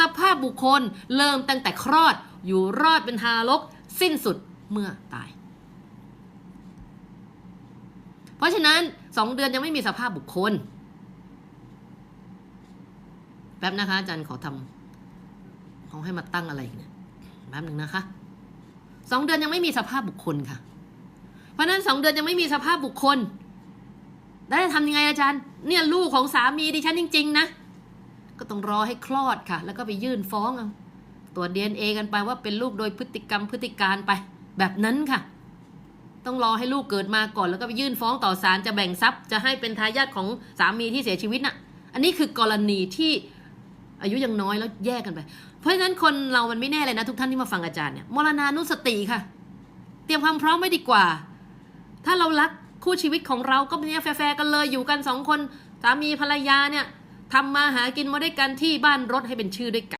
สภาพบุคคลเริ่มตั้งแต่คลอด อยู่รอดเป็นทารก สิ้นสุดเมื่อตาย เพราะฉะนั้นสองเดือนยังไม่มีสภาพบุคคล แป๊บนะคะอาจารย์ขอทำเขาให้มาตั้งอะไรเนี่ยแป๊บหนึ่งนะคะสองเดือนยังไม่มีสภาพบุคคลค่ะ เพราะฉะนั้นสองเดือนยังไม่มีสภาพบุคคลแล้วจะทำยังไงอาจารย์ เนี่ยลูกของสามีดิฉันจริง ๆ นะ ต้องรอให้คลอดค่ะ แล้วก็ไปยื่นฟ้องเอาตรวจ DNA กันไปว่าเป็นลูกโดยพฤติกรรมพฤติการไป แบบนั้นค่ะ ต้องรอให้ลูกเกิดมาก่อน แล้วก็ไปยื่นฟ้องต่อศาลจะแบ่งทรัพย์จะให้เป็นทายาทของสามีที่เสียชีวิตน่ะ อันนี้คือกรณีที่อายุยังน้อยแล้วแยกกันไป เพราะฉะนั้นคนเรามันไม่แน่เลยนะทุกท่านที่มาฟังอาจารย์เนี่ยมรณานุสติค่ะ เตรียมความพร้อมไว้ดีกว่า ถ้าเรารักคู่ชีวิตของเราก็เป็นแฟร์ๆกันเลยอยู่กันสองคนสามีภรรยาเนี่ย ทำมาหากินมาด้วยกันที่บ้านรถให้เป็นชื่อด้วยกัน